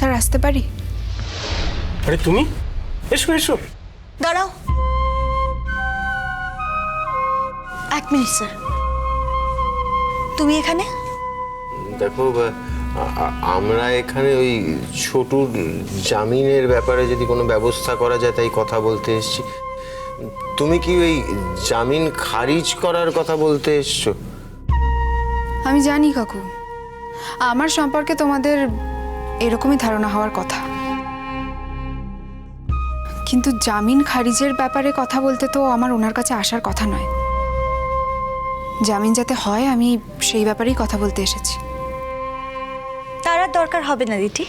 Sir আসতে পারি? আরে তুমি? এসো এসো। দাঁড়াও। এক মিনিট স্যার। তুমি এখানে? দেখো আমরা এখানে ওই ছোটুর জামিনের ব্যাপারে যদি কোনো ব্যবস্থা করা যায় তাই কথা বলতে এসেছি। তুমি কি ওই জামিন খারিজ করার কথা বলতে এসছো? আমি জানি কাকু। আমার সম্পর্কে তোমাদের এরকমই ধারণা হওয়ার কথা। কিন্তু জামিন খারিজের ব্যাপারে কথা বলতে তো আমার ওনার কাছে আসার কথা নয়। জামিন যাতে হয় আমি সেই ব্যাপারেই কথা বলতে এসেছি। তার আর দরকার হবে না দিদি।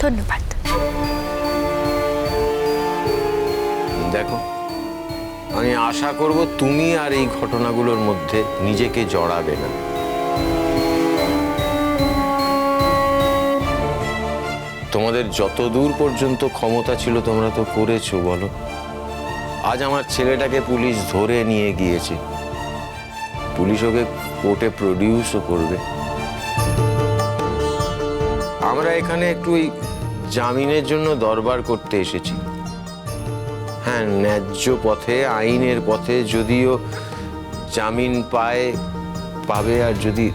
ধন্যবাদ। দেখো আমি আশা করব তুমি আর এই ঘটনাগুলোর মধ্যে নিজেকে জড়াবে না। তোমাদের যত দূর পর্যন্ত ক্ষমতা ছিল, তোমরা তো করেছ, বলো। আজ আমার ছেলেটাকে পুলিশ ধরে নিয়ে গিয়েছে। পুলিশ ওকে কোর্টে প্রডিউসও করবে। আমরা এখানে একটু ওই জামিনের জন্য দরবার করতে এসেছি। হ্যাঁ ন্যায্য পথে, আইনের পথে যদিও জামিন পায়, পাবে আর যদি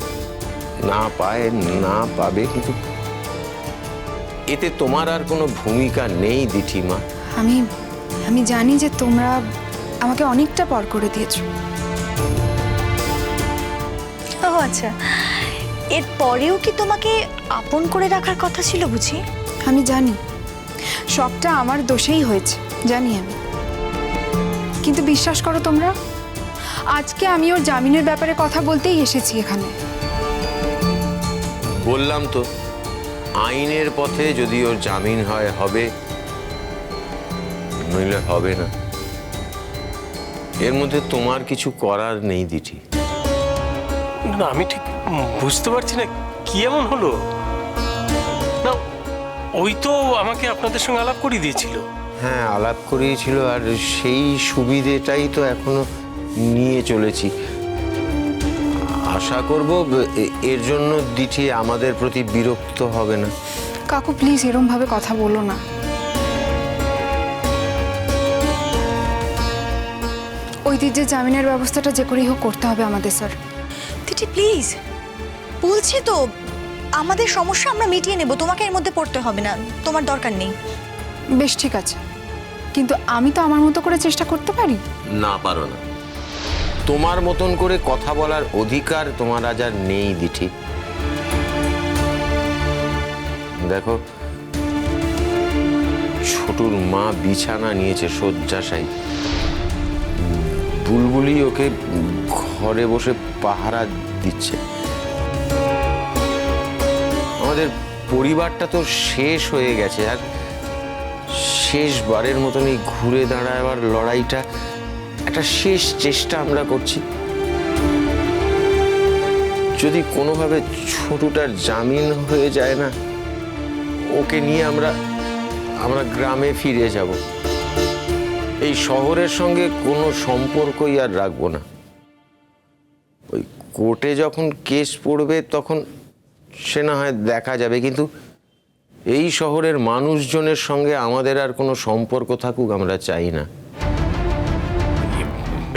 না পায়, না পাবে কিন্তু এতে তোমার আর কোনো ভূমিকা নেই দিঠিমা। আমি আমি জানি যে তোমরা আমাকে অনেকটা পর করে দিয়েছ। ও আচ্ছা এর পরেও কি তোমাকে আপন করে রাখার কথা ছিল বুঝি? আমি জানি সবটা আমার দোষেই হয়েছে জানি আমি। কিন্তু বিশ্বাস করো তোমরা আজকে আমি ওর জামিনের ব্যাপারে কথা বলতেই এসেছি এখানে। বললাম তো আইনের পথে যদি ওর জামিন হয় হবে? নইলে হবে না। এর মধ্যে তোমার কিছু করার নেই দিঠি না আমি ঠিক বুঝতে পারছি না কি এমন হলো? না ওই তো আমাকে আপনাদের সঙ্গে আলাপ করিয়ে দিয়েছিল। হ্যাঁ আলাপ করিয়েছিল আর সেই সুবিধেটাই তো এখনও নিয়ে চলেছি। আশা করব এর জন্য দিঠি আমাদের প্রতি বিরক্ত হবে না। কাকু প্লিজ এরম ভাবে কথা বলো না। ঐতিহ্যের জামিনের ব্যবস্থাটা যে করেই হোক করতে হবে আমাদের স্যার দিদি প্লিজ বলছি তো আমাদের সমস্যা আমরা মিটিয়ে নেব তোমাকে এর মধ্যে পড়তে হবে না তোমার দরকার নেই। বেশ ঠিক আছে কিন্তু আমি তো আমার মতো করে চেষ্টা করতে পারি? না পারো না। তোমার মতন করে কথা বলার অধিকার তোমার আজ আর নেই, দিঠি। দেখো, ছোটুর মা বিছানা নিয়েছে শয্যাশায়ী। বুলবুলি ওকে ঘরে বসে পাহারা দিচ্ছে। আমাদের পরিবারটা তো শেষ হয়ে গেছে, আর শেষবারের মতন এই ঘুরে দাঁড়াবার লড়াইটা। একটা শেষ চেষ্টা আমরা করছি। যদি কোনোভাবে ছোটটার জামিন হয়ে যায় না, ওকে নিয়ে আমরা আমরা গ্রামে ফিরে যাব। এই শহরের সঙ্গে কোনো সম্পর্কই আর রাখব না। ওই কোর্টে যখন কেস পড়বে, তখন সে না হয় দেখা যাবে, কিন্তু এই শহরের মানুষজনের সঙ্গে আমাদের আর কোনো সম্পর্ক থাকুক আমরা চাই না।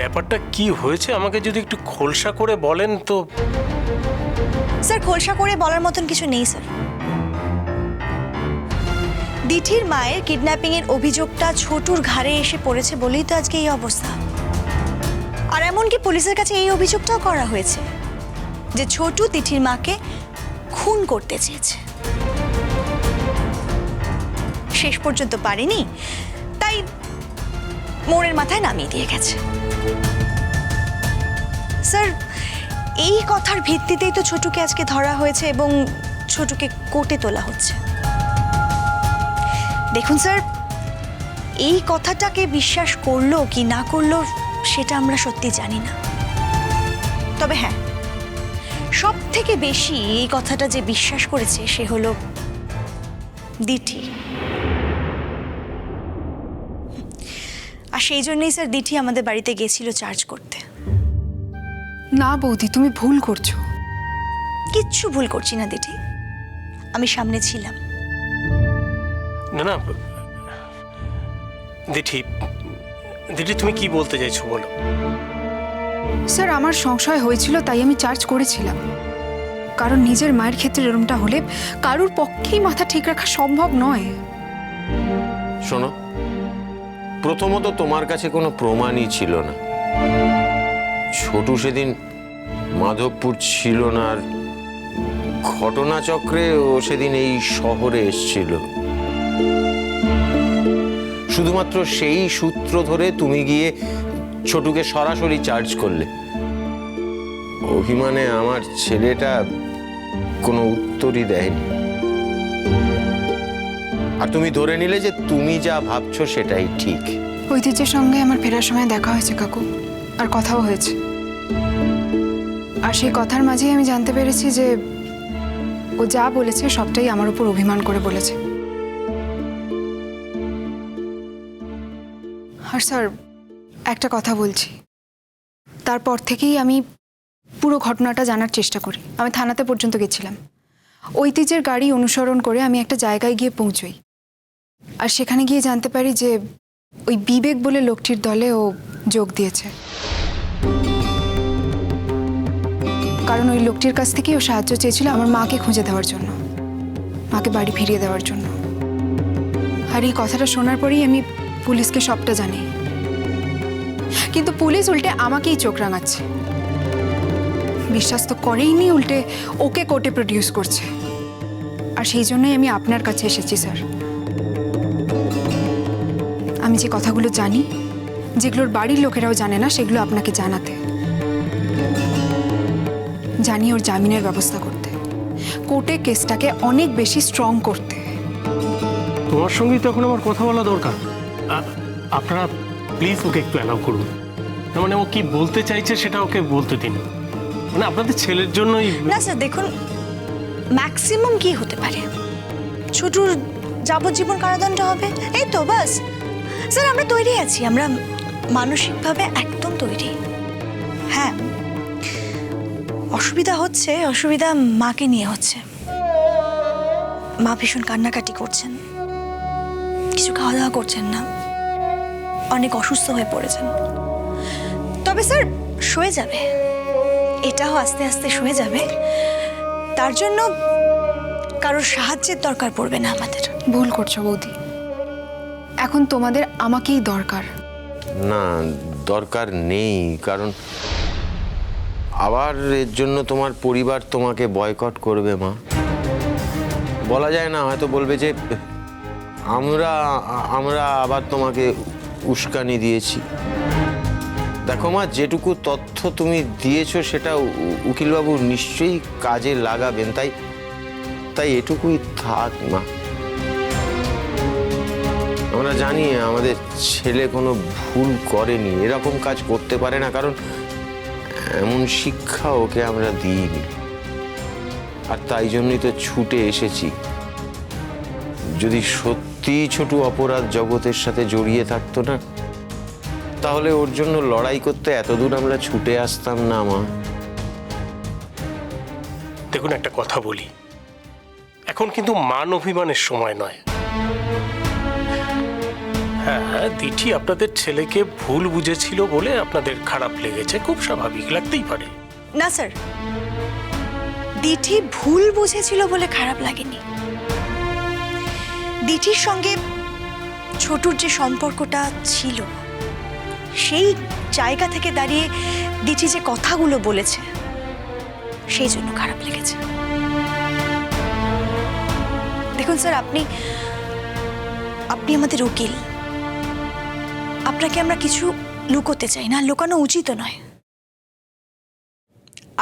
ব্যাপারটা কি হয়েছে? আমাকে যদি একটু খোলসা করে বলেন তো। স্যার, খোলসা করে বলার মতন কিছু নেই, স্যার। দিঠির মায়ের কিডন্যাপিং এর অভিযোগটা ছোটুর ঘাড়ে এসে পড়েছে বলেই তো আজকে এই অবস্থা। আর এমনকি পুলিশের কাছে এই অভিযোগটাও করা হয়েছে যে ছোটু তিঠির মাকে খুন করতে চেয়েছে। শেষ পর্যন্ত পারেনি, তাই মোড়ের মাথায় নামিয়ে দিয়ে গেছে। স্যার, এই কথার ভিত্তিতেই তো ছোটুকে আজকে ধরা হয়েছে এবং ছোটুকে কোর্টে তোলা হচ্ছে। দেখুন স্যার, এই কথাটাকে বিশ্বাস করল কি না করল সেটা আমরা সত্যি জানি না। তবে হ্যাঁ সব থেকে বেশি এই কথাটা যে বিশ্বাস করেছে সে হলো দিঠি। আর সেই জন্যই স্যার দিঠি আমাদের বাড়িতে গেছিল চার্জ করতে। না বৌদি তুমি ভুল করছ। কিচ্ছু ভুল করছি না দিঠি আমি সামনে ছিলাম। না না দিঠি দিঠি তুমি কি বলতে চাইছো বলো? স্যার আমার সংশয় হয়েছিল তাই আমি চার্জ করেছিলাম। কারণ নিজের মায়ের ক্ষেত্রে এরমটা হলে কারুর পক্ষেই মাথা ঠিক রাখা সম্ভব নয়। শোনো প্রথমত তোমার কাছে কোনো প্রমাণই ছিল না। ছোটু সেদিন মাধবপুর ছিল না আর ঘটনাচক্রে ও সেদিন এই শহরে এসছিল। শুধুমাত্র সেই সূত্র ধরে তুমি গিয়ে ছোটুকে সরাসরি চার্জ করলে। অভিমানে আমার ছেলেটা কোনো উত্তরই দেয়নি। আর তুমি ধরে নিলে যে তুমি যা ভাবছ সেটাই ঠিক। ঐতিহ্যের সঙ্গে আমার ফেরার সময় দেখা হয়েছে, কাকু। আর কথাও হয়েছে। আর সেই কথার মাঝেই আমি জানতে পেরেছি যে ও যা বলেছে সবটাই আমার উপর অভিমান করে বলেছে। আর স্যার, একটা কথা বলছি। তারপর থেকেই আমি পুরো ঘটনাটা জানার চেষ্টা করি। আমি থানাতে পর্যন্ত গেছিলাম। ঐতিহ্যের গাড়ি অনুসরণ করে আমি একটা জায়গায় গিয়ে পৌঁছই। আর সেখানে গিয়ে জানতে পারি যে ওই বিবেক বলে লোকটির দলে ও যোগ দিয়েছে। কারণ ওই লোকটির কাছ থেকেই ও সাহায্য চেয়েছিল আমার মাকে খুঁজে দেওয়ার জন্য, মাকে বাড়ি ফিরিয়ে দেওয়ার জন্য। আর এই কথাটা শোনার পরেই আমি পুলিশকে সবটা জানি। কিন্তু পুলিশ উল্টে আমাকেই চোখ রাঙাচ্ছে। বিশ্বাস তো করেইনি উল্টে ওকে কোর্টে প্রডিউস করছে। আর সেই জন্যই আমি আপনার কাছে এসেছি, স্যার। আমি যে কথাগুলো জানি যেগুলোর বাড়ির লোকেরাও জানে না সেগুলো আপনাকে জানাতে। জানি ওর জামিনের ব্যবস্থা করতে। কোর্টে কেসটাকে অনেক বেশি স্ট্রং করতে। তোমার সঙ্গেই তো এখন আমার কথা বলা দরকার। আপনারা প্লিজ ওকে একটু অ্যালাউ করুন। মানে ও কি বলতে চাইছে সেটা ওকে বলতে দিন। মানে আপনাদের ছেলের জন্যই না স্যার দেখুন ম্যাক্সিমাম কি হতে পারে? ছোটুর যাবজ্জীবন কারাদণ্ড হবে? এই তো বাস। স্যার, আমরা তৈরি আছি, আমরা মানসিকভাবে একদম তৈরি। হ্যাঁ। অসুবিধা হচ্ছে, অসুবিধা মাকে নিয়ে হচ্ছে। মা ভীষণ কান্নাকাটি করছেন। কিছু খাওয়া দাওয়া করছেন না। অনেক অসুস্থ হয়ে পড়েছেন। তবে স্যার, সয়ে যাবে। এটাও আস্তে আস্তে সয়ে যাবে। তার জন্য কারোর সাহায্যের দরকার পড়বে না আমাদের। ভুল করছ বৌদি। এখন তোমাদের আমাকেই দরকার। না, দরকার নেই, কারণ আবার এর জন্য তোমার পরিবার তোমাকে বয়কট করবে, মা। বলা যায় না, হয়তো বলবে যে, আমরা আমরা আবার তোমাকে উস্কানি দিয়েছি। দেখো, মা, যেটুকু তথ্য তুমি দিয়েছ, সেটা উকিলবাবু নিশ্চয়ই কাজে লাগাবেন। তাই তাই এটুকুই থাক, মা। আমরা জানি আমাদের ছেলে কোনো ভুল করেনি, এরকম কাজ করতে পারে না, কারণ এমন শিক্ষা ওকে আমরা দিইনি। আর তাই জন্যই তো ছুটে এসেছি। যদি সত্যি ছোট অপরাধ জগতের সাথে জড়িয়ে থাকতো না, তাহলে ওর জন্য লড়াই করতে এতদূর আমরা ছুটে আসতাম না, মা। দেখুন, একটা কথা বলি। এখন কিন্তু মান অভিমানের সময় নয়। হ্যাঁ দিঠি আপনাদের ছেলেকে ভুল বুঝেছিল বলে আপনাদের খারাপ লেগেছে, খুব স্বাভাবিক, লাগতেই পারে। না, স্যার। দিঠি ভুল বুঝেছিল বলে খারাপ লাগেনি। দিঠির সঙ্গে ছোটুর যে সম্পর্কটা ছিল, সেই জায়গা থেকে দাঁড়িয়ে দিঠি যে কথাগুলো বলেছে, সেই জন্য খারাপ লেগেছে। দেখুন, স্যার, আপনি আপনি আমাদের উকিল। আপনাকে আমরা কিছু লুকোতে চাই না, লুকানো উচিত নয়।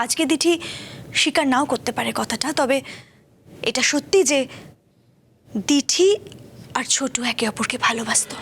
আজকে দিঠি স্বীকার নাও করতে পারে কথাটা, তবে এটা সত্যি যে দিঠি আর ছোট একে অপরকে ভালোবাসতো।